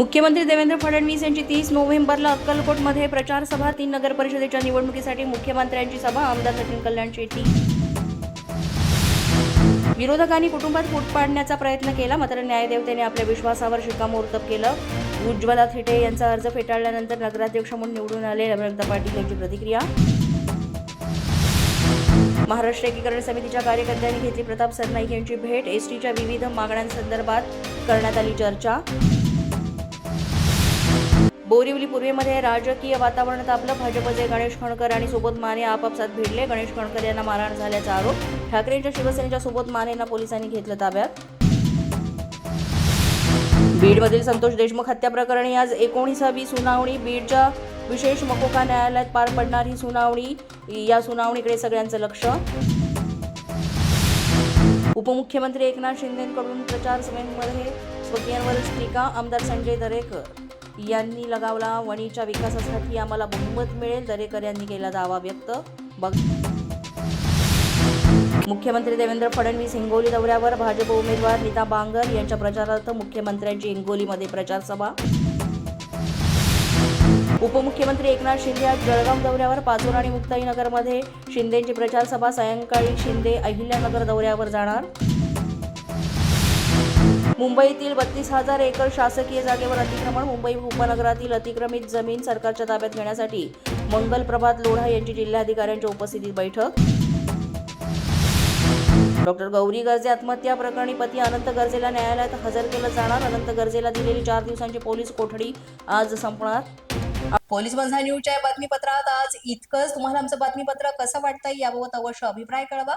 मुख्यमंत्री देवेंद्र फडणवीस यांची तीस नोव्हेंबरला अक्कलकोटमध्ये प्रचारसभा तीन नगर परिषदेच्या निवडणुकीसाठी मुख्यमंत्र्यांची सभा आमदार सचिन कल्याण शेट्टी विरोधकांनी कुटुंबात फूट पाडण्याचा प्रयत्न केला मात्र न्यायदेवतेने आपल्या विश्वासावर शिक्कामोर्तब केलं. उज्ज्वला थिटे यांचा अर्ज फेटाळल्यानंतर नगराध्यक्ष म्हणून निवडून आले रमणदा पाटील यांची प्रतिक्रिया. महाराष्ट्र एकीकरण समितीच्या कार्यकर्त्यांनी घेतली प्रताप सरनाईक यांची भेट. एसटीच्या विविध मागण्यांसंदर्भात करण्यात आली चर्चा. बोरिवली पूर्वेमध्ये राजकीय वातावरण तापलं भाजपचे गणेश खणकर आणि सोबत माने आपापसात भिडले. गणेश खणकर यांना मारहाण झाल्याचा आरोप. ठाकरेंच्या शिवसेनेच्या सोबत मानेंना पोलिसांनी घेतलं ताब्यात. बीडमधील संतोष देशमुख हत्या प्रकरणी आज एकोणीसावी सुनावणी. बीडच्या विशेष मकोका न्यायालयात पार पडणार ही सुनावणी. या सुनावणीकडे सगळ्यांचं लक्ष. उपमुख्यमंत्री एकनाथ शिंदेकडून प्रचार सभेमध्ये स्वकीयांवरच टीका. आमदार संजय दरेकर. यांनी लगावला. वणीच्या विकासासाठी आम्हाला बहुमत मिळेल दरेकर यांनी केला दावा व्यक्त. बघ. मुख्यमंत्री देवेंद्र फडणवीस हिंगोली दौऱ्यावर भाजप उमेदवार नीता बांगर यांच्या प्रचारार्थ मुख्यमंत्र्यांची हिंगोलीमध्ये प्रचारसभा. उपमुख्यमंत्री एकनाथ शिंदे आज जळगाव दौऱ्यावर पाचोरा आणि मुक्ताईनगरमध्ये शिंदेची प्रचारसभा. सायंकाळी शिंदे अहिल्यानगर दौऱ्यावर जाणार. मुंबईतील बत्तीस हजार एकर शासकीय जागेवर अतिक्रमण मुंबई उपनगरातील अतिक्रमित जमीन सरकारच्या ताब्यात घेण्यासाठी मंगल प्रभात लोढा यांची जिल्हाधिकाऱ्यांच्या उपस्थितीत बैठक. डॉक्टर गौरी गर्जे आत्महत्या प्रकरणी पती अनंत गर्जेला न्यायालयात हजर केलं जाणार. अनंत गर्जेला दिलेली चार दिवसांची पोलीस कोठडी आज संपणार. पोलीस बंधा न्यूजच्या बातमीपत्रात आज इतकंच. तुम्हाला आमचं बातमीपत्र कसं वाटतंय याबाबत अवश्य अभिप्राय कळवा.